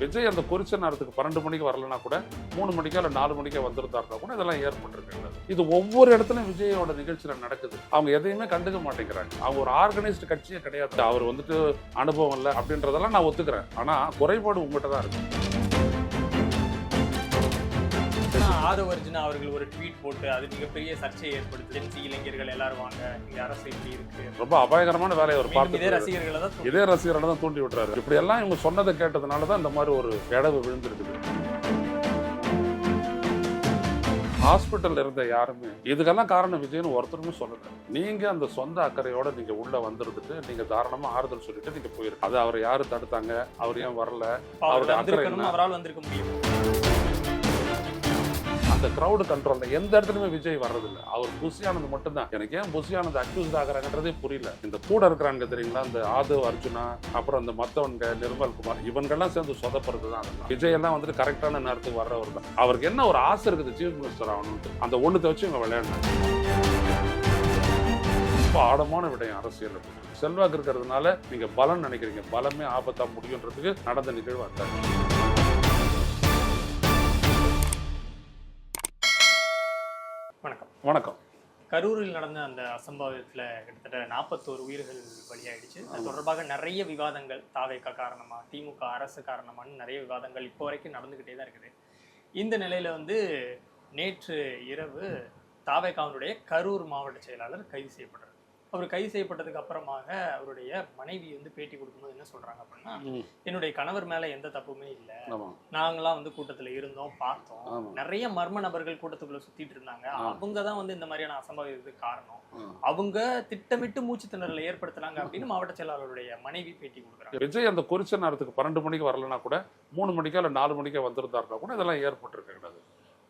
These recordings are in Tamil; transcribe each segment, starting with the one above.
விஜய் அந்த குறிச்ச நேரத்துக்கு பன்னெண்டு மணிக்கு வரலனா கூட மூணு மணிக்கா இல்லை நாலு மணிக்கா வந்திருந்தாருனா கூட இதெல்லாம் ஏற்பட்டிருக்கு இது ஒவ்வொரு இடத்துலயும் விஜயோட நிகழ்ச்சியில நடக்குது. அவங்க எதையுமே கண்டுக்க மாட்டேங்கிறாங்க. அவங்க ஒரு ஆர்கனைஸ்டு கட்சியே கிடையாது. அவர் வந்துட்டு அனுபவம் இல்லை அப்படின்றதெல்லாம் நான் ஒத்துக்கிறேன். ஆனா குறைபாடு உங்கள்கிட்ட தான் இருக்கு. ஆதவ அர்ஜுனா அவர்கள் ஒரு ட்வீட் போட்டு அது மிகப்பெரிய சர்ச்சையை ஏற்படுத்தி ஜென்சி இளைஞர்கள் எல்லாரும் வாங்க இங்க அரசு இப்படி இருக்கு? ரொம்ப அபாயகரமான வேலையை அவர் மீண்டும் இதே பார்த்து ரசிகர்களை தான் இதே ரசிகர்களை தான் தூண்டி விட்டுறாரு. இப்படி எல்லாம் இவங்க சொன்னதை கேட்டதுனால தான் இந்த மாதிரி ஒரு இடவு விழுந்திருக்குது. ஹாஸ்பிட்டல்ல இருந்த யாருமே இதுக்கெல்லாம் காரணம் விஜய்னு ஒருத்தருமே சொல்லல. நீங்க அந்த சொந்த அக்கறையோட நீங்க உள்ள வந்திருந்துட்டு நீங்க தாராளமா ஆறுதல் சொல்லிட்டு நீங்க போயிருக்கு அது அவரை யாரு தடுத்தாங்க? அவர் ஏன் வரல? அவர் அவருடைய அக்கறை? அவரால் வந்திருக்க முடியும். இந்த கிரௌடு கண்ட்ரோல்ல எந்த இடத்துலயுமே விஜய் வர்றதில்ல. அவர் புசியானது மட்டும்தான். எனக்கு ஏன் புசியானது அக்யூஸ்ட் ஆகிறாங்கன்றதே புரியல. இந்த கூட இருக்கிறாங்க தெரியுங்களா? இந்த ஆதவ் அர்ஜுனா அப்புறம் இந்த மத்தவன்க நிர்மல் குமார் இவங்கெல்லாம் சேர்ந்து சொதப்படுறது தான் விஜய் எல்லாம் வந்துட்டு கரெக்டான நேரத்துக்கு வர்றவர் தான். அவருக்கு என்ன ஒரு ஆசை இருக்குது சீஃப் மினிஸ்டர் ஆகணும்னு அந்த ஒண்ணுத்தை வச்சு இவங்க விளையாடினாங்க ரொம்ப ஆழமான விடயம் அரசியல் செல்வாக்கு இருக்கிறதுனால நீங்க பலம் நினைக்கிறீங்க. பலமே ஆபத்தா முடியுன்றதுக்கு நடந்த நிகழ்வு அதான் வணக்கம். கரூரில் நடந்த அந்த அசம்பாவிதத்தில் கிட்டத்தட்ட நாற்பத்தோரு உயிர்கள் பலியாயிடுச்சு. அது தொடர்பாக நிறைய விவாதங்கள் தாவேக்கா காரணமா திமுக அரசு காரணமான்னு நிறைய விவாதங்கள் இப்போ வரைக்கும் நடந்துக்கிட்டே தான் இருக்குது. இந்த நிலையில் வந்து நேற்று இரவு தாவேக்காவினுடைய கரூர் மாவட்ட செயலாளர் கைது செய்யப்படுறார் அவர் கைது செய்யப்பட்டதுக்கு அப்புறமாக அவருடைய மனைவி வந்து பேட்டி கொடுக்கும்போது என்ன சொல்றாங்க அப்படின்னா என்னுடைய கணவர் மேல எந்த தப்புமே இல்லை. நாங்களாம் வந்து கூட்டத்துல இருந்தோம் பார்த்தோம். நிறைய மர்ம நபர்கள் கூட்டத்துக்குள்ள சுத்திட்டு இருந்தாங்க. அவங்க தான் வந்து இந்த மாதிரியான அசம்பாவிதத்துக்கு காரணம். அவங்க திட்டமிட்டு மூச்சு திணறலை ஏற்படுத்துனாங்க அப்படின்னு மாவட்ட செயலாளருடைய மனைவி பேட்டி கொடுக்குறாங்க. விஜய் அந்த குறிச்ச நேரத்துக்கு பன்னெண்டு மணிக்கு வரலனா கூட மூணு மணிக்கோ இல்லை நாலு மணிக்கோ வந்திருந்தாருன்னா கூட இதெல்லாம் ஏற்பட்டிருக்கிறது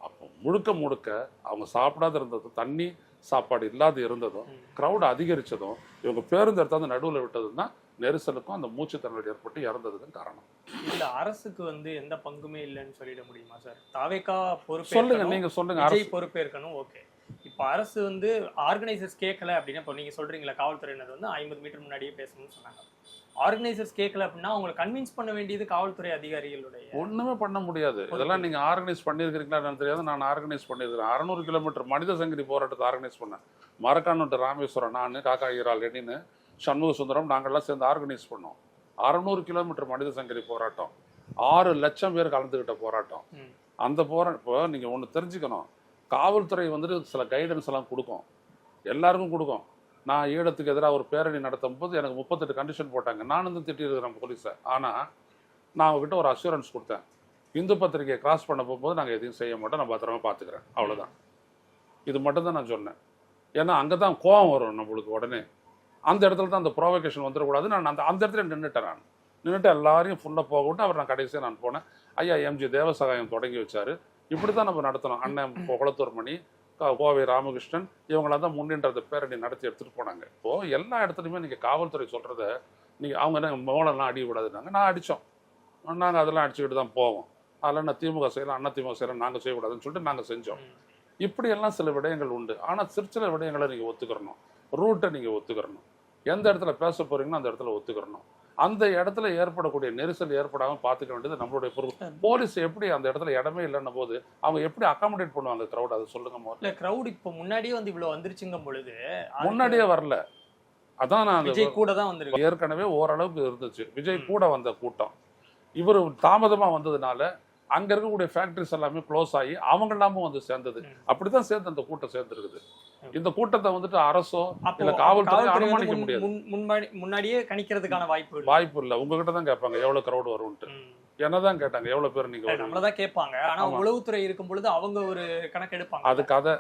அப்போ முழுக்க முழுக்க அவங்க சாப்பிடாத இருந்ததும் தண்ணி சாப்பாடு இல்லாத இருந்ததும். க்ரௌட் அதிகரிச்சதும் இவங்க பேருந்து எடுத்தாந்து நடுவில் தான் நெரிசலுக்கும் அந்த மூச்சு திணறல் ஏற்பட்டு இறந்ததுக்கும் காரணம். இதுல அரசுக்கு வந்து எந்த பங்குமே இல்லைன்னு சொல்லிட முடியுமா சார்? தாவேக்கா சொல்லுங்க பொறுப்பு நீங்க சொல்லுங்க அரசு. பொறுப்பேற்கணும் ஓகே. இப்போ அரசு வந்து ஆர்கனைசர்ஸ் கேட்கல அப்படின்னா இப்போ நீங்க சொல்றீங்களா காவல்துறையினர் வந்து ஐம்பது மீட்டர் முன்னாடியே பேசணும்னு சொன்னாங்க. ஆர்கனைசர்ஸ் கேட்கல அப்படின்னா அவங்களை கன்வின்ஸ் பண்ண வேண்டியது காவல்துறை அதிகாரிகளுடைய ஒண்ணுமே பண்ண முடியாது. இதெல்லாம் நீங்க ஆர்கனைஸ் பண்ணியிருக்கிறீங்களா தெரியாது. நான் ஆர்கனைஸ் பண்ணியிருக்கிறேன். அறநூறு கிலோமீட்டர் மனித சங்கிலி போராட்டத்தை ஆர்கனைஸ் பண்ணேன். மரக்கானட்டு ராமேஸ்வரம் நான் காக்கா ஈரால் லெனின்னு சண்முக சுந்தரம் நாங்கள்லாம் சேர்ந்து ஆர்கனைஸ் பண்ணோம். அறநூறு கிலோமீட்டர் மனித சங்கிலி போராட்டம். ஆறு லட்சம் பேர் கலந்துக்கிட்ட போராட்டம். அந்த போரா இப்போ நீங்கள் ஒன்று தெரிஞ்சுக்கணும். காவல்துறை வந்துட்டு சில கைடன்ஸ் எல்லாம் கொடுக்கும். எல்லாருக்கும் கொடுக்கும். நான் ஈழத்துக்கு எதிராக ஒரு பேரணி நடத்தும் போது எனக்கு முப்பத்தெட்டு கண்டிஷன் போட்டாங்க. நான் வந்து திட்டிருக்கிறேன் போலீஸை ஆனால் நான் அவங்ககிட்ட ஒரு அஷூரன்ஸ் கொடுத்தேன். இந்து பத்திரிகையை கிராஸ் பண்ண போகும்போது நாங்கள் எதையும் செய்ய மாட்டோம். நான் பத்திரமா பார்த்துக்கிறேன். அவ்வளோதான் இது மட்டும் தான் நான் சொன்னேன். ஏன்னா அங்கே தான் கோவம் வரும் நம்மளுக்கு உடனே. அந்த இடத்துல தான் அந்த ப்ரோவகேஷன் வந்துடக்கூடாது நான் அந்த அந்த இடத்துல நின்றுட்டேன் நான். நின்றுட்டு எல்லாரையும் ஃபுல்லாக போக விட்டு அவர் நான் கடைசியாக நான் போனேன். ஐயா எம்ஜி தேவசகாயம் தொடங்கி வச்சார். இப்படி தான் நம்ம நடத்தணும். அண்ணன் குளத்தூர் மணி கோவை ராமகிருஷ்ணன் இவங்களாம் தான் முன்னின்ற அந்த பேரணி நடத்தி எடுத்துகிட்டு போனாங்க. இப்போது எல்லா இடத்துலையுமே நீங்கள் காவல்துறை சொல்கிறத நீங்கள் அவங்க என்ன மோளெல்லாம் விடாதுனாங்க நான் அடித்தோம் நாங்கள் அதெல்லாம் அடிச்சுக்கிட்டு தான் போவோம். அதெல்லாம் நான் திமுக செய்யலாம் அண்ணா திமுக செய்யலாம் நாங்கள் செய்யக்கூடாதுன்னு சொல்லிட்டு நாங்கள் செஞ்சோம். இப்படியெல்லாம் சில விடயங்கள் உண்டு. ஆனால் சிற்சில விடயங்களை நீங்கள் ஒத்துக்கிறணும். ரூட்டை நீங்கள் ஒத்துக்கிறணும். எந்த இடத்துல பேச போறீங்களோ அந்த இடத்துல ஒத்துக்கிறணும். அந்த இடத்துல ஏற்படக்கூடிய நெரிசல் ஏற்படாமல் பார்த்துக்க வேண்டியது நம்மளுடைய பொறுப்பு. போலீஸ் எப்படி அந்த இடத்துல இடமே இல்லைன்ன போது அவங்க எப்படி அகாமடேட் பண்ணுவாங்க க்ரௌட் அதை சொல்லுங்க இல்ல கிரௌட் இப்போ முன்னாடியே வந்து இவ்வளவு வந்துருச்சுங்கும் பொழுது முன்னாடியே வரல. அதான் நான் விஜய் கூட தான் வந்திருக்கு ஏற்கனவே ஓரளவுக்கு இருந்துச்சு. விஜய் கூட வந்த கூட்டம். இவர் தாமதமா வந்ததுனால அங்க இருக்கக்கூடிய ஃபேக்டரிஸ் எல்லாமே க்ளோஸ் ஆகி அவங்க எல்லாமும் வந்து சேர்ந்தது. அப்படிதான் சேர்ந்து அந்த கூட்டம் சேர்ந்துருக்குது. இந்த கூட்டத்தை வந்துட்டு அரசோ இல்ல காவல்துறை அனுமானிக்க முன்- முடியாது. முன்- முன்னாடி முன்னாடியே கணிக்கிறதுக்கான வாய்ப்பு வாய்ப்பு இல்லை. உங்ககிட்ட தான் கேட்பாங்க எவ்வளவு க்ரௌட் வரும்ட்டு. என்னதான் கேட்டாங்க எவ்வளவு பேர் நீங்க? நம்மளதான் கேட்பாங்க. ஆனா. உளவுத்துறை இருக்கும் பொழுது அவங்க ஒரு கணக்கு எடுப்பாங்க. அது கதை.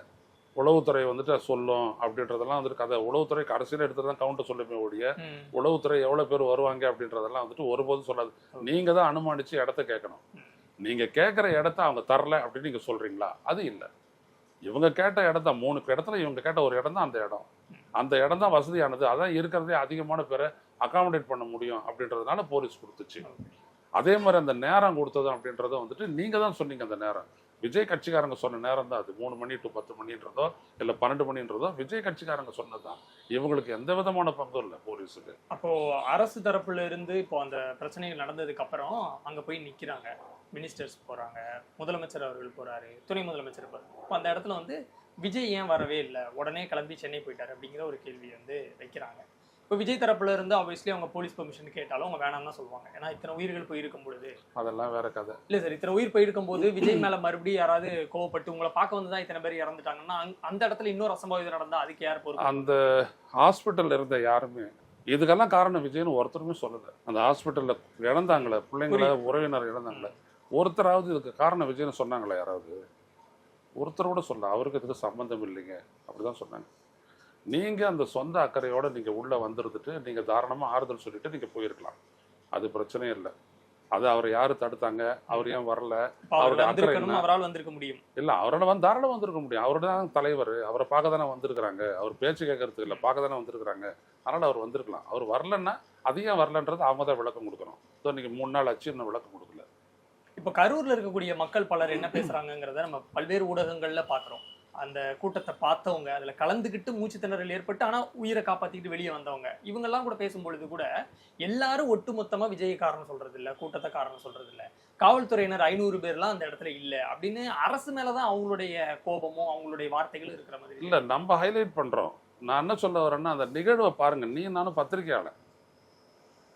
உளவுத்துறை வந்துட்டு சொல்லும் அப்படின்றதெல்லாம் வந்துட்டு கதை. உளவுத்துறை கடைசியில் எடுத்துட்டு தான் கவுண்டர் சொல்லுமே ஒழிய. உளவுத்துறை எவ்வளவு பேர் வருவாங்க அப்படின்றதெல்லாம் வந்துட்டு ஒருபோதும் சொல்லாது. நீங்க தான் அனுமானிச்சு இடத்த கேட்கணும். நீங்கள் கேட்குற இடத்த அவங்க தரல அப்படின்னு நீங்கள் சொல்கிறீங்களா அது இல்லை. இவங்க கேட்ட இடத்த மூணு இடத்துல இவங்க கேட்ட ஒரு இடம் தான் அந்த இடம். அந்த இடம் தான் வசதியானது. அதான் இருக்கிறதே அதிகமான பேரை அகாமடேட் பண்ண முடியும் அப்படின்றதுனால போலீஸ் கொடுத்துச்சு. அதே மாதிரி அந்த நேரம் கொடுத்தது அப்படின்றத வந்துட்டு நீங்கள் தான் சொன்னீங்க அந்த நேரம். விஜய் கட்சிக்காரங்க சொன்ன நேரம் தான் அது. மூணு மணி டு பத்து மணின்றதோ இல்லை பன்னெண்டு மணின்றதோ விஜய் கட்சிக்காரங்க சொன்னதுதான். இவங்களுக்கு எந்த விதமான பங்கும் இல்லை போலீஸுக்கு. அப்போ அரசு தரப்புல இருந்து இப்போ அந்த பிரச்சனைகள் நடந்ததுக்கு அப்புறம் அங்க போய் நிக்கிறாங்க. மினிஸ்டர்ஸ் போறாங்க முதலமைச்சர் அவர்கள் போறாரு துணை முதலமைச்சர் போறாரு. இப்போ அந்த இடத்துல வந்து விஜய் ஏன் வரவே இல்லை? உடனே கிளம்பி சென்னை போயிட்டாரு அப்படிங்கிற ஒரு கேள்வி வந்து வைக்கிறாங்க. இப்போ விஜய் தரப்புல இருந்து ஆப்வியஸ்லி அவங்க போலீஸ் பெர்மிஷன் கேட்டாலும் அவங்க வேணாம்னு தான் சொல்லுவாங்க. ஏன்னா இத்தனை உயிர்கள் போயிருக்கும் பொழுது. அதெல்லாம் வேற கதை. இல்ல சார் இத்தனை உயிர் போயிருக்கும் போது விஜய் மேல மறுபடியும் யாராவது கோவப்பட்டு உங்களை பார்க்க வந்து தான் இத்தனை பேர் இறந்துட்டாங்கன்னா அந்த இடத்துல இன்னொரு அசம்பாவிதம் நடந்தா அதுக்கு யார் பொறுப்பு? அந்த ஹாஸ்பிட்டல்ல இருந்த யாருமே இதுக்கெல்லாம் காரணம் விஜய்னு ஒருத்தருமே சொல்லல. அந்த ஹாஸ்பிட்டல்ல இழந்தாங்களே பிள்ளைங்கள உறவினர் இழந்தாங்களே ஒருத்தராவது இதுக்கு காரணம் விஜய்னு சொன்னாங்களே யாராவது? ஒருத்தர் கூட சொல்ல அவருக்கு இதுக்கு சம்பந்தம் இல்லைங்க? அப்படிதான் சொன்னாங்க. நீங்க அந்த சொந்த அக்கறையோட நீங்க உள்ள வந்திருந்துட்டு நீங்க தாராளமா ஆறுதல் சொல்லிட்டு நீங்க போயிருக்கலாம். அது பிரச்சனையே இல்லை. அது அவரை யாரு தடுத்தாங்க? அவர் ஏன் வரல? இப்ப அவர் அவருடைய அக்கறை? அவரால் வந்திருக்க முடியும். இல்ல அவரோட வந்து தாராளம் வந்திருக்க முடியும். அவரோட தான் தலைவர் அவரை பார்க்க தானே வந்திருக்கிறாங்க. அவர் பேச்சு கேட்கறதுக்கு இல்லை பார்க்க தானே வந்திருக்கிறாங்க. அதனால அவர் வந்திருக்கலாம். அவர் வரலன்னா அது ஏன் வரலன்றது அவங்க தான் விளக்கம் கொடுக்கணும். ஸோ இன்னைக்கு மூணு நாள் ஆச்சு இன்னும் விளக்கம் கொடுக்கல. இப்ப கரூர்ல இருக்கக்கூடிய மக்கள் பலர் என்ன பேசுகிறாங்கங்கிறத நம்ம பல்வேறு ஊடகங்கள்ல பாக்குறோம். அந்த கூட்டத்தை பார்த்தவங்க அதுல கலந்துக்கிட்டு மூச்சு திணறல் ஏற்பட்டு ஆனா உயிரை காப்பாத்திக்கிட்டு வெளியே வந்தவங்க இவங்க எல்லாம் கூட பேசும்பொழுது கூட எல்லாரும் ஒட்டுமொத்தமா விஜய காரணம் சொல்றது இல்ல கூட்டத்தை காரணம் சொல்றது இல்ல காவல்துறையினர் ஐநூறு பேர்லாம் அந்த இடத்துல இல்ல அப்படின்னு அரசு மேலதான் அவங்களுடைய கோபமும் அவங்களுடைய வார்த்தைகளும் இருக்கிற மாதிரி இல்ல நம்ம ஹைலைட் பண்றோம். நான் என்ன சொல்ல வரேன்னா அந்த நிகழ்வை பாருங்க. நீ நானும் பத்திரிக்கையாளர்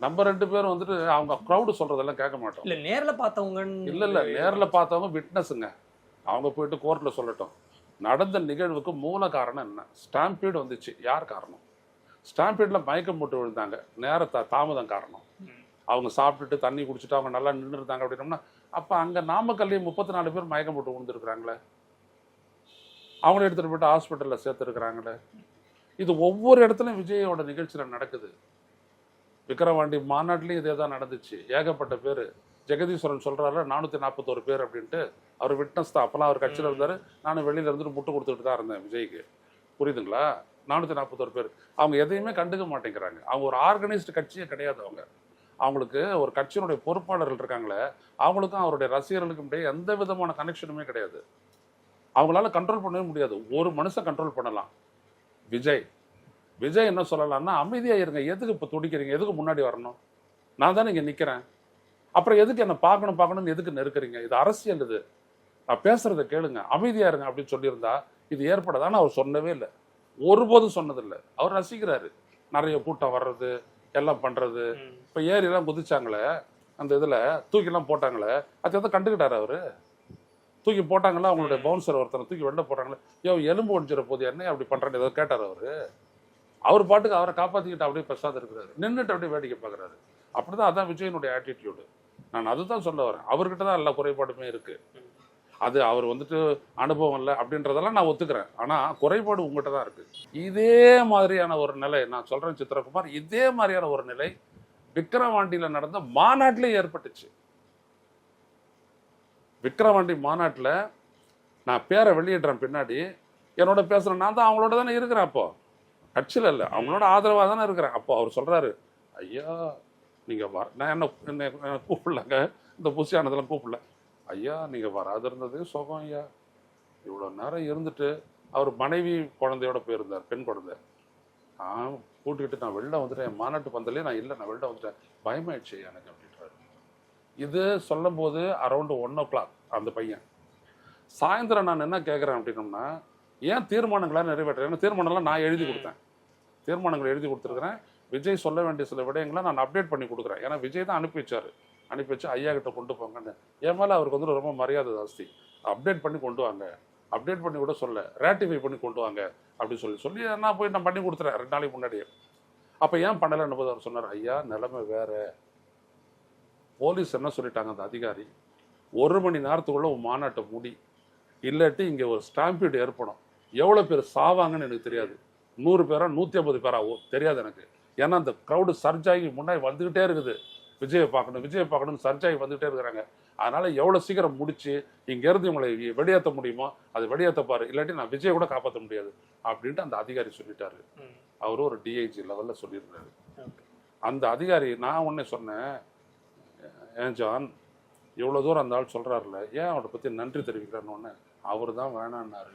நம்ம ரெண்டு பேரும் வந்துட்டு அவங்க க்ரௌடு சொல்றதெல்லாம் கேட்க மாட்டோம். இல்ல நேர்ல பார்த்தவங்க இல்ல இல்ல நேர்ல பார்த்தவங்க விட்னஸுங்க அவங்க போயிட்டு கோர்ட்ல சொல்லட்டும். நடந்த நிகழ்வுக்கு மூல காரணம் என்ன? ஸ்டாம்பீடு வந்துச்சு. யார் காரணம்? ஸ்டாம்பீட்ல மயக்கம் போட்டு விழுந்தாங்க. நேர தா- தாமதம் காரணம். அவங்க சாப்பிட்டுட்டு தண்ணி குடிச்சிட்டு அவங்க நல்லா நின்று இருந்தாங்க அப்படின்னோம்னா அப்ப அங்க நாமக்கல்லையும் முப்பத்தி நாலு பேர் மயக்கம் போட்டு விழுந்துருக்குறாங்களே. அவங்கள எடுத்துட்டு போயிட்டு ஹாஸ்பிட்டல்ல சேர்த்துருக்குறாங்களே. இது ஒவ்வொரு இடத்துலயும் விஜயோட நிகழ்ச்சியில நடக்குது. விக்கிரவாண்டி மாநாட்டிலையும் இதே தான் நடந்துச்சு. ஏகப்பட்ட பேர். ஜெகதீஸ்வரன் சொல்றாரு நானூத்தி நாற்பத்தோரு பேர் அப்படின்ட்டு அவர் விட்னஸ் தான். அப்பெல்லாம் அவர் கட்சியில் இருந்தாரு. நானும் வெளியில இருந்துட்டு முட்டு கொடுத்துட்டு தான் இருந்தேன் விஜய்க்கு. புரியுதுங்களா? நானூத்தி நாற்பத்தோரு பேர். அவங்க எதையுமே கண்டுக்க மாட்டேங்கிறாங்க. அவங்க ஒரு ஆர்கனைஸ்டு கட்சியே கிடையாது அவங்க. அவங்களுக்கு ஒரு கட்சியினுடைய பொறுப்பாளர்கள் இருக்காங்களே அவங்களுக்கும் அவருடைய ரசிகர்களுக்கும் இடையே எந்த விதமான கனெக்ஷனுமே கிடையாது. அவங்களால கண்ட்ரோல் பண்ணவே முடியாது. ஒரு மனுஷன் கண்ட்ரோல் பண்ணலாம். விஜய். விஜய் என்ன சொல்லலாம்னா அமைதியா இருங்க. எதுக்கு இப்போ துடிக்கிறீங்க? எதுக்கு முன்னாடி வரணும்? நான் தானே இங்க நிக்கிறேன். அப்புறம் எதுக்கு என்ன பார்க்கணும் பார்க்கணும்னு எதுக்கு நெருக்குறீங்க? இது அரசியல் இது. நான் பேசுறதை கேளுங்க. அமைதியா இருங்க. அப்படின்னு சொல்லியிருந்தா இது ஏற்படாதான்னு அவர் சொன்னவே இல்லை. ஒருபோதும் சொன்னதில்லை. அவர் ரசிக்கிறாரு. நிறைய கூட்டம் வர்றது எல்லாம் பண்றது. ம். இப்போ ஏறிலாம் குதிச்சாங்களே அந்த இதுல தூக்கிலாம் போட்டாங்களே அது எதை கண்டுக்கிட்டாரு அவரு? தூக்கி போட்டாங்களா? அவங்களுடைய பவுன்சர் ஒருத்தனை தூக்கி வெளில போட்டாங்களே. யோ எலும்பு ஒடிச்சிட போது என்ன அப்படி பண்றேன்னு ஏதோ கேட்டார் அவரு? அவர் பாட்டுக்கு அவரை காப்பாற்றிக்கிட்டு அப்படியே பிரசாத் இருக்கிறாரு. நின்றுட்டு அப்படியே வேடிக்கை பாக்கிறாரு அப்படி தான் அதான் விஜயனுடைய ஆட்டிடியூடு நான் அதுதான் சொல்ல வரேன். அவர்கிட்ட தான் எல்லா குறைபாடுமே இருக்கு. அது அவர் வந்துட்டு அனுபவம் இல்லை அப்படின்றதெல்லாம் நான் ஒத்துக்கிறேன். ஆனால் குறைபாடு உங்ககிட்ட தான் இருக்கு. இதே மாதிரியான ஒரு நிலை நான் சொல்கிறேன் சித்திரகுமார் இதே மாதிரியான ஒரு நிலை விக்ரவாண்டியில் நடந்த மாநாட்டிலே ஏற்பட்டுச்சு. விக்கிரவாண்டி மாநாட்டில் நான் பேரை வெளியிடுறேன் பின்னாடி. என்னோட பேசுகிறேன் நான் தான் அவங்களோட தானே இருக்கிறேன் அப்போ. கட்சியில் இல்லை அவங்களோட ஆதரவாக தானே இருக்கிறேன். அப்போ அவர் சொல்கிறாரு ஐயா நீங்கள் வர நான் என்ன என்ன கூப்பிடலங்க? இந்த புசியானதெல்லாம் கூப்பிடல. ஐயா நீங்கள் வராது இருந்ததே சுகம் ஐயா. இவ்வளோ நேரம் இருந்துட்டு அவர் மனைவி குழந்தையோட போயிருந்தார் பெண் குழந்தை. நான் கூட்டிக்கிட்டு நான் வெளில வந்துட்டேன். என் மாநாட்டு பந்தலே நான் இல்லை நான் வெளில வந்துட்டேன். பயமாயிடுச்சு எனக்கு அப்படின்றாரு. இது சொல்லும்போது அரௌண்டு ஒன் ஓ கிளாக் அந்த பையன். சாயந்தரம் நான் என்ன கேட்குறேன் அப்படின்னோம்னா ஏன் தீர்மானங்களா நிறைவேற்றுறேன் தீர்மானம்லாம் நான் எழுதி கொடுத்தேன். தீர்மானங்களை எழுதி கொடுத்துருக்கிறேன். விஜய் சொல்ல வேண்டிய சில விடயங்களை நான் அப்டேட் பண்ணி கொடுக்குறேன். ஏன்னா விஜய் தான் அனுப்பி வச்சார். அனுப்பி வச்சு ஐயா கிட்ட கொண்டு போங்கன்னு. என் மேலே அவருக்கு வந்து ரொம்ப மரியாதை ஜாஸ்தி. அப்டேட் பண்ணி கொண்டு வாங்க. அப்டேட் பண்ணி கூட சொல்ல ரேட்டிஃபை பண்ணி கொண்டு வாங்க அப்படின்னு சொல்லி சொல்லி நான் போய் நான் பண்ணி கொடுத்துறேன். ரெண்டு நாளைக்கு முன்னாடியே. அப்போ ஏன் பண்ணலைன்னு போது அவர் சொன்னார்? ஐயா நிலைமை வேற. போலீஸ் என்ன சொல்லிட்டாங்க அந்த அதிகாரி? ஒரு மணி நேரத்துக்குள்ளே உன் மாநாட்டை முடி. இல்லாட்டி இங்கே ஒரு ஸ்டாம்பீடு ஏற்படும். எவ்வளோ பேர் சாவாங்கன்னு எனக்கு தெரியாது. நூறு பேரா நூற்றி ஐம்பது பேரா ஓ தெரியாது எனக்கு. ஏன்னா அந்த க்ரௌடு சர்ஜ் ஆகி முன்னாடி வந்துக்கிட்டே இருக்குது. விஜயை பார்க்கணும் விஜயை பார்க்கணும்னு சர்ஜ் ஆகி வந்துகிட்டே இருக்கிறாங்க. அதனால எவ்வளோ சீக்கிரம் முடிச்சு இங்கேருந்து இவங்களை வெளியேற்ற முடியுமோ அது வெளியேற்ற பாரு. இல்லாட்டி நான் விஜயை கூட காப்பாற்ற முடியாது அப்படின்ட்டு அந்த அதிகாரி சொல்லிட்டாரு. அவரும் ஒரு டிஐஜி லெவலில் சொல்லியிருந்தாரு. அந்த அதிகாரி நான் ஒன்னே சொன்னேன் ஏன் ஜான் இவ்வளோ தூரம் அந்த ஆள் சொல்கிறாருல ஏன் அவரை பற்றி நன்றி தெரிவிக்கிறான்னு ஒன்று அவர் தான் வேணான்னாரு.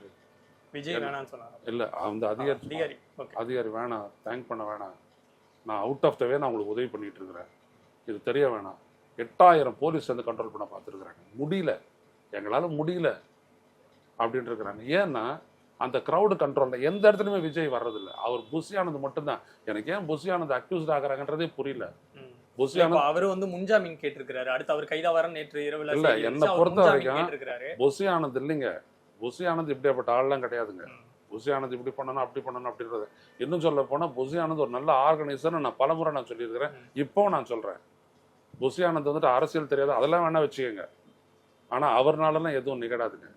விஜய் வேணாம்னு சொன்னாங்க. இல்லை அந்த அதிகாரி அதிகாரி. வேணாம் தேங்க் பண்ண வேணாம். நான் அவுட் ஆஃப் த வே நான் உங்களுக்கு உதவி பண்ணிட்டு இருக்கிறேன். இது தெரிய வேணாம். எட்டாயிரம் போலீஸ் வந்து கண்ட்ரோல் பண்ண பார்த்துருக்குறாங்க. முடியல. எங்களால் முடியல அப்படின்ட்டு இருக்கிறாங்க ஏன்னா அந்த க்ரௌடு கண்ட்ரோலில் எந்த இடத்துலையுமே விஜய் வர்றதில்ல. அவர் புஷி ஆனந்த் மட்டும்தான். எனக்கு ஏன் புஷி ஆனந்த் அக்யூஸ்ட் ஆகுறாங்கன்றதே புரியல. புஷி இப்போ ஆனந்த் அவரு வந்து முன்ஜாமீன் கேட்டிருக்கிறாரு. அடுத்து அவர் கைதாவாரம் நேற்று இரவுல இல்ல, என்னை பொறுத்த வரைக்கும் கேட்டிருக்கிறாரு. புஷி ஆனந்த் இல்லைங்க. புஷி ஆனந்த் இப்படியாப்பட்ட ஆள்லாம் கிடையாதுங்க. ஆனந்த் இப்படி பண்ணணும் அப்படி பண்ணணும் அப்படின்றது இன்னும் சொல்ல போனால் ஆனந்த் ஒரு நல்ல ஆர்கனைசர் நான் பலமுறை நான் சொல்லியிருக்கிறேன். இப்போவும் நான் சொல்கிறேன் புஷி ஆனந்த் வந்துட்டு அரசியல் தெரியாது. அதெல்லாம் வேணா வச்சுக்கோங்க. ஆனால் அவர்னாலலாம் எதுவும் நிகழாதுங்க.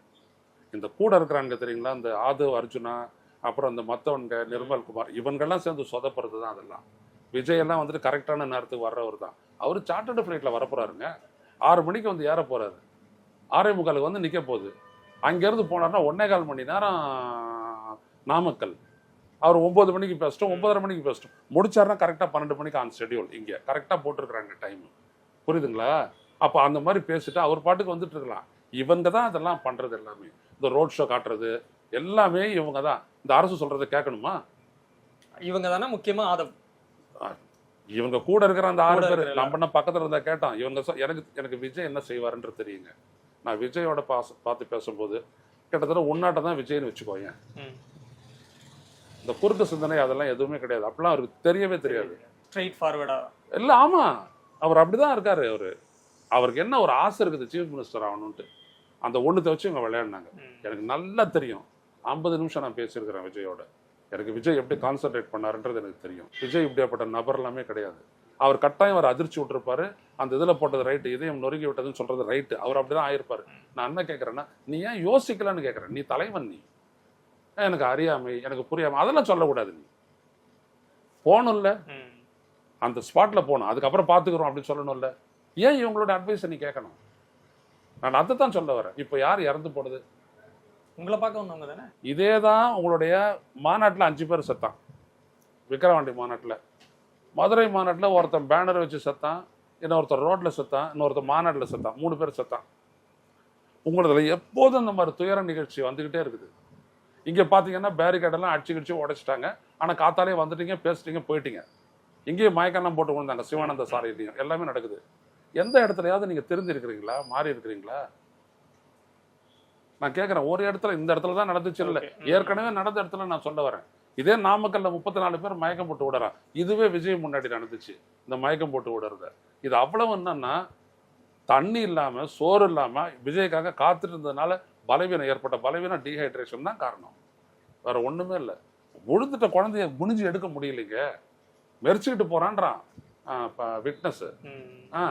இந்த கூட இருக்கிறாங்க தெரியுங்களா? இந்த ஆதவ் அர்ஜுனா அப்புறம் இந்த மற்றவங்க நிர்மல் குமார் இவங்கெல்லாம் சேர்ந்து சொதப்புறது தான் அதெல்லாம். விஜய் எல்லாம் வந்துட்டு கரெக்டான நேரத்துக்கு வர்றவர் தான். அவர் சார்ட்டர்டு ஃப்ளைட்டில் வரப்போறாருங்க. ஆறு மணிக்கு வந்து ஏற போறாரு ஆறே முக்காலுக்கு வந்து நிற்க போகுது. அங்கேருந்து போனார்னா ஒன்னே கால் மணி நேரம் நாமக்கல். அவர் ஒன்பது மணிக்கு பேசிட்டோம் ஒன்பதரை மணிக்கு பேசிட்டோம் முடிச்சாருன்னா கரெக்டாக பன்னெண்டு மணிக்கு ஆன் ஷெட்யூல் இங்கே. கரெக்டாக போட்டிருக்கிறாங்க டைம் புரியுதுங்களா? அப்போ அந்த மாதிரி பேசிட்டு அவர் பாட்டுக்கு வந்துட்டு இருக்கலாம். இவங்க தான் அதெல்லாம் பண்ணுறது எல்லாமே. இந்த ரோட் ஷோ காட்டுறது எல்லாமே இவங்க தான். இந்த அரசு சொல்கிறத கேட்கணுமா? இவங்க தானே முக்கியமா ஆதவ் இவங்க கூட இருக்கிற அந்த ஆறு பேர் நம்ம பக்கத்துல இருந்தா கேட்டோம். இவங்க எனக்கு எனக்கு விஜய் என்ன செய்வாருன்றது தெரியுங்க. நான் விஜயோட பாச பார்த்து பேசும்போது கிட்டத்தட்ட உன்னாட்ட தான் விஜய்னு வச்சுக்கோயேன். ம். இந்த குறுக்கு சிந்தனை அதெல்லாம் எதுவுமே கிடையாது. அப்படிலாம் அவருக்கு தெரியவே தெரியாது. ஸ்ட்ரெயிட் ஃபார்வர்டா இல்ல ஆமா. அவர் அப்படிதான் இருக்காரு அவரு. அவருக்கு என்ன ஒரு ஆசை இருக்குது சீஃப் மினிஸ்டர் ஆகணும்ட்டு அந்த ஒண்ணுத்தை வச்சு இவங்க விளையாடினாங்க. எனக்கு நல்லா தெரியும். ஐம்பது நிமிஷம் நான் பேசியிருக்கிறேன் விஜயோட. எனக்கு விஜய் எப்படி கான்சென்ட்ரேட் பண்ணாருன்றது எனக்கு தெரியும். விஜய் இப்படியாப்பட்ட நபர் எல்லாமே கிடையாது. அவர் கட்டாயம் அவர் அதிர்ச்சி விட்டுருப்பாரு. அந்த இதில் போட்டது ரைட்டு இதயம் நொறுங்கி விட்டதுன்னு சொல்றது ரைட்டு அவர் அப்படிதான் ஆயிருப்பாரு. நான் என்ன கேட்குறேன்னா நீ ஏன் யோசிக்கலன்னு கேட்குறேன் நீ தலைவன் நீ. எனக்கு அறியாமை எனக்கு புரியாமை அதெல்லாம் சொல்லக்கூடாது நீ. போகணும்ல. அந்த ஸ்பாட்ல போகணும். அதுக்கப்புறம் பார்த்துக்கிறோம் அப்படின்னு சொல்லணும்ல. ஏன் இவங்களோட அட்வைஸை நீ கேட்கணும்? நான் அதை தான் சொல்ல வரேன். இப்போ யார் இறந்து போடுது உங்களை பார்க்க வந்தவங்க தானே? இதே தான் உங்களுடைய மாநாட்டில் அஞ்சு பேர் செத்தான். விக்கிரவாண்டி மாநாட்டில். மதுரை மாநாட்டில் ஒருத்தன் பேனர் வச்சு செத்தான் இன்னொருத்தர் ரோட்டில் செத்தான் இன்னொருத்தர் மாநாட்டில் செத்தான் மூணு பேர் செத்தான். உங்களதுல எப்போதும் இந்த மாதிரி துயர நிகழ்ச்சி வந்துக்கிட்டே இருக்குது. இங்கே பார்த்தீங்கன்னா பேரிகேடெல்லாம் அடிச்சு கிடிச்சு உடைச்சிட்டாங்க. ஆனால் காத்தாலே வந்துட்டீங்க பேசிட்டீங்க போயிட்டீங்க. இங்கேயும் மயக்கெல்லாம் போட்டு கொண்டாங்க சிவானந்த சாலையிலையும் எல்லாமே நடக்குது. எந்த இடத்துலயாவது நீங்கள் தெரிஞ்சிருக்கிறீங்களா மாறி இருக்கிறீங்களா? நான் கேட்குறேன் ஒரு இடத்துல இந்த இடத்துல தான் நடந்துச்சு இல்லை. ஏற்கனவே நடந்த இடத்துல நான் சொல்ல வரேன். இதே நாமக்கல்ல முப்பத்தி நாலு பேர் மயக்கம் போட்டு விடுறான் இதுவே விஜய் முன்னாடி நடந்துச்சு. இந்த மயக்கம் போட்டு விடுறத இது அவ்வளவு என்னன்னா தண்ணி இல்லாம சோறு இல்லாம விஜய்க்காக காத்துட்டு இருந்ததுனால பலவீனம் ஏற்பட்ட பலவீனம் டீஹைட்ரேஷன் தான் காரணம். வேற ஒண்ணுமே இல்லை. உழுந்துட்ட குழந்தைய குனிஞ்சு எடுக்க முடியலைங்க. மெரிச்சுக்கிட்டு போறான்றான். விட்னஸ். ஆ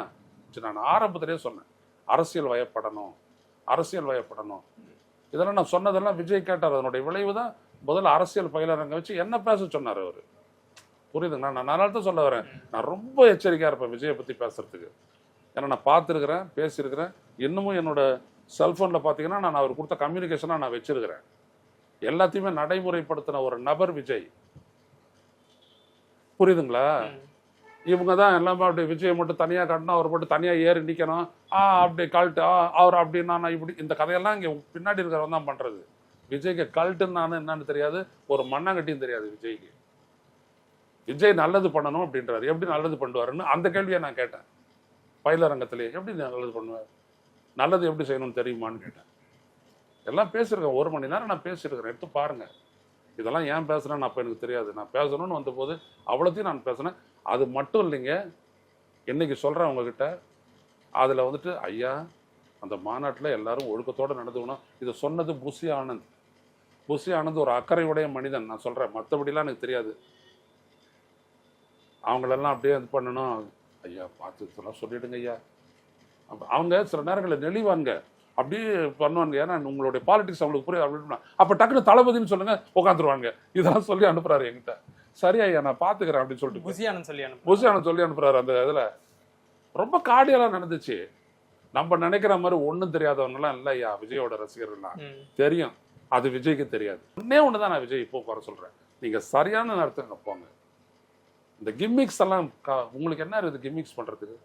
நான் ஆரம்பத்திலேயே சொன்னேன். அரசியல் வயப்படணும். அரசியல் வயப்படணும். இதெல்லாம் நான் சொன்னதெல்லாம் விஜய் கேட்டார். அதனுடைய விளைவு தான் முதல்ல அரசியல் பயிலரங்க வச்சு என்ன பேச சொன்னார் அவர்? புரியுதுங்களா? நான் அதனால தான் சொல்ல வரேன். நான் ரொம்ப எச்சரிக்கையாக இருப்பேன் விஜயை பற்றி பேசுறதுக்கு. ஏன்னா நான் பார்த்துருக்குறேன் பேசியிருக்கிறேன். இன்னமும் என்னோட செல்ஃபோனில் பார்த்தீங்கன்னா நான் அவர் கொடுத்த கம்யூனிகேஷனாக நான் வச்சிருக்கிறேன். எல்லாத்தையுமே நடைமுறைப்படுத்தின ஒரு நபர் விஜய். புரியுதுங்களா? இவங்க தான் எல்லாமே அப்படி விஜயை மட்டும் தனியாக காட்டணும் அவர் மட்டும் தனியாக ஏறி நிற்கணும் ஆ அப்படி கல்ட்டு ஆ அவர் அப்படின்னா நான் இப்படி இந்த கதையெல்லாம் இங்கே பின்னாடி இருக்கிறவன் தான் பண்ணுறது விஜய்க்கு கல்ட்டுன்னு நான் என்னன்னு தெரியாது ஒரு மண்ணாங்கட்டியும் தெரியாது விஜய்க்கு. விஜய் நல்லது பண்ணணும் அப்படின்றாரு. எப்படி நல்லது பண்ணுவாருன்னு அந்த கேள்வியை நான் கேட்டேன். பயிலரங்கத்திலே எப்படி நல்லது பண்ணுவார்? நல்லது எப்படி செய்யணும்னு தெரியுமான்னு கேட்டேன். எல்லாம் பேசியிருக்கேன். ஒரு மணி நேரம் நான் பேசியிருக்கிறேன். எடுத்து பாருங்க. இதெல்லாம் ஏன் பேசுறேன்னு அப்போ எனக்கு தெரியாது. நான் பேசணும்னு வந்தபோது அவ்வளோத்தையும் நான் பேசினேன். அது மட்டும் இல்லைங்க. இன்னைக்கு சொல்கிறேன் உங்ககிட்ட. அதில் வந்துட்டு ஐயா அந்த மாநாட்டில் எல்லாரும் ஒழுக்கத்தோடு நடந்துக்கணும். இதை சொன்னது புசி ஆனந்த். புசி ஆனந்த் ஒரு அக்கறையுடைய மனிதன். நான் சொல்கிறேன் மற்றபடிலாம் எனக்கு தெரியாது. அவங்களெல்லாம் அப்படியே இது பண்ணணும். ஐயா பார்த்து இதெல்லாம் சொல்லிடுங்க ஐயா. அவங்க சில நேரங்களில் நெளிவாங்க அப்படியே பண்ணுவாங்க ஏன்னா உங்களுடைய பாலிடிக்ஸ் அவங்களுக்கு புரியாது. அப்படின்னு அப்போ டக்குன்னு தளபதின்னு சொல்லுங்க உட்காந்துருவாங்க இதெல்லாம் சொல்லி அனுப்புறாரு என்கிட்ட. சரி ஐயா நான் பார்த்துக்கிறேன் அப்படின்னு சொல்லிட்டு புசியானந்த் சொல்லி அனுப்பு புதுசான சொல்லி அனுப்புறாரு அந்த இதுல. ரொம்ப காடியெல்லாம் நடந்துச்சு. நம்ம நினைக்கிற மாதிரி ஒண்ணும் தெரியாதவங்கலாம் இல்லை ஐயா விஜயோட ரசிகர்கள்லாம். தெரியும். அது விஜய்க்கு தெரியாது. ஒன்னே ஒன்று தான் நான் விஜய் இப்போ குறை சொல்றேன். நீங்க சரியான நேரத்துக்கு போங்க. இந்த கிம்மிக்ஸ் எல்லாம் கா- உங்களுக்கு என்ன இருக்குது கிம்மிக்ஸ் பண்றதுக்கு?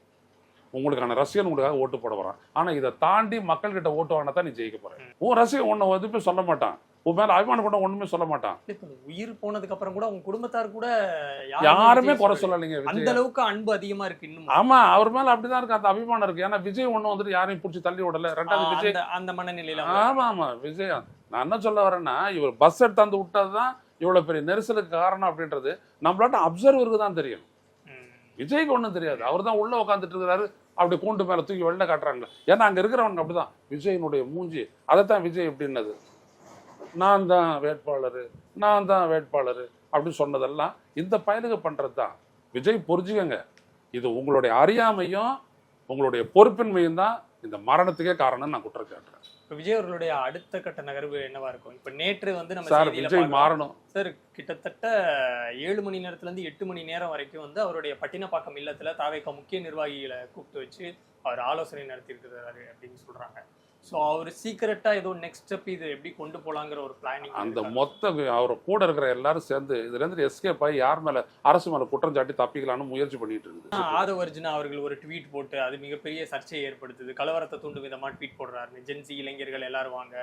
உங்களுக்கான ரசிகன் உங்களுக்காக ஓட்டு போட வரான். ஆனா இதை தாண்டி மக்கள்கிட்ட ஓட்டு வாங்கினா தான் நீ ஜெயிக்க போகிறேன் உன் ரசிகன் உன்னை எதுவுமே சொல்ல மாட்டான். உன் மேல அபிமானம் கொண்ட ஒண்ணுமே சொல்ல மாட்டான். உயிர் போனதுக்கு அப்புறம் கூட உங்க குடும்பத்தார் கூட யாருமே குறை சொல்லல. சொல்லலைங்க அந்த அளவுக்கு அன்பு அதிகமா இருக்கு இன்னும் ஆமா அவர் மேல அப்படிதான் இருக்கு அந்த அபிமானம் இருக்கு. ஏன்னா விஜய் ஒண்ணு வந்துட்டு யாரையும் பிடிச்சி தள்ளி விடல. ரெண்டாவது விஜய் அந்த மனநிலையில ஆமா ஆமா விஜய் நான் என்ன சொல்ல வரேன்னா இவர் பஸ் எடுத்தாந்து விட்டதுதான் இவ்வளவு பெரிய நெரிசலுக்கு காரணம் அப்படின்றது. நம்மளாட்ட அப்சர்வருக்கு தான் தெரியும். விஜய்க்கு ஒண்ணும் தெரியாது. அவர் தான் உள்ள உட்காந்துட்டு இருக்கிறாரு. அப்படி கூண்டு மேல தூக்கி வெளில காட்டுறாங்க. ஏன்னா அங்க இருக்கிறவங்க அப்படிதான். விஜயனுடைய மூஞ்சி. அதைத்தான் விஜய் எப்படின்னது நான் தான் வேட்பாளர் நான் தான் வேட்பாளர் அப்படின்னு சொன்னதெல்லாம் இந்த பயலுக பண்றது தான் விஜய் புரிஞ்சுக்கங்க இது உங்களுடைய அறியாமையும் உங்களுடைய பொறுப்பின்மையும் தான் இந்த மரணத்துக்கே காரணம்னு நான் குற்றம் சாட்டுறேன் இப்ப விஜய் அவர்களுடைய அடுத்த கட்ட நகர்வு என்னவா இருக்கும்? இப்ப நேற்று வந்து நம்ம சார் விஜய். மாறணும். சார் கிட்டத்தட்ட ஏழு மணி நேரத்துல இருந்து எட்டு மணி நேரம் வரைக்கும் வந்து அவருடைய பட்டினப்பாக்கம் இல்லத்துல தாவேக்கா முக்கிய நிர்வாகிகளை கூப்பிட்டு வச்சு அவர் ஆலோசனை நடத்தியிருக்கிறாரு அப்படின்னு சொல்றாங்க. சோ அவர் சீக்கிரட்டா ஏதோ நெக்ஸ்ட் ஸ்டெப் இது எப்படி கொண்டு போலாங்கிற ஒரு பிளானிங் அந்த மொத்த அவர் கூட இருக்கிற எல்லாரும் சேர்ந்து இதுல இருந்து எஸ்கேப் ஆகி யார் மேல அரசு மேல குற்றம் சாட்டி தப்பிக்கலாம்னு முயற்சி பண்ணிட்டு இருக்குது. ஆதவ அர்ஜுனா அவர்கள் ஒரு ட்வீட் போட்டு அது மிகப்பெரிய சர்ச்சையை ஏற்படுத்துது. கலவரத்தை தூண்டும் விதமா ட்வீட் போடுறாரு ஜென்சி இளைஞர்கள் எல்லாரும் வாங்க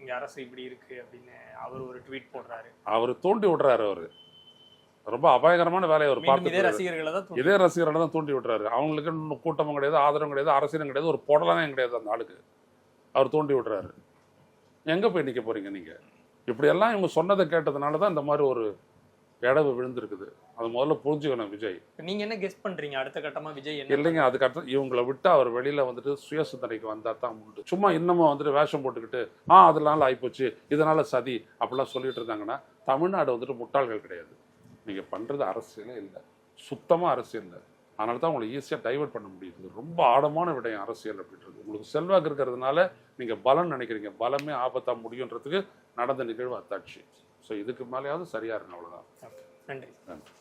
இங்க அரசு இப்படி இருக்கு அப்படின்னு அவர் ஒரு ட்வீட் போடுறாரு. அவர் தூண்டி விடுறாரு அவரு. ரொம்ப அபாயகரமான வேலையை அவர் மீண்டும் இதே பார்த்து ரசிகர்களை தான். இதே ரசிகர்களை தான் தூண்டி விட்டுறாரு அவங்களுக்கு இன்னும் கூட்டமும் கிடையாது ஆதரவும் கிடையாது அரசியலும் கிடையாது ஒரு புடலமே கிடையாது அந்த ஆளுக்கு. அவர் தூண்டி விட்டுறாரு எங்க போய் நிக்க போறீங்க நீங்க? இப்படியெல்லாம் இவங்க சொன்னதை கேட்டதுனால தான் இந்த மாதிரி ஒரு இடவு விழுந்திருக்குது. அது முதல்ல புரிஞ்சுக்கணும் விஜய். நீங்க என்ன கெஸ் பண்றீங்க? அடுத்த கட்டமா விஜய் என்ன இல்லைங்க அதுக்கடுத்து இவங்களை விட்டு அவர் வெளியில வந்துட்டு சுய சிந்தனைக்கு வந்தா தான் உண்டு. சும்மா இன்னமும் வந்துட்டு வேஷம் போட்டுக்கிட்டு ஆ அதனால ஆயிப்போச்சு இதனால சதி அப்படிலாம் சொல்லிட்டு இருந்தாங்கன்னா தமிழ்நாடு வந்துட்டு முட்டாள்கள் கிடையாது. நீங்க பண்றது அரசியலே இல்லை. சுத்தமா அரசியல் இல்லை. அதனால தான் உங்களை ஈஸியாக டைவர்ட் பண்ண முடியுது. ரொம்ப ஆழமான விடயம் அரசியல் அப்படின்றது. உங்களுக்கு செல்வாக்கு இருக்கிறதுனால நீங்க பலம் நினைக்கிறீங்க. பலமே ஆபத்தா முடியுன்றதுக்கு நடந்த நிகழ்வு அத்தாட்சி. ஸோ இதுக்கு மேலேயாவது சரியா இருங்க அவ்வளவுதான். நன்றி. நன்றி.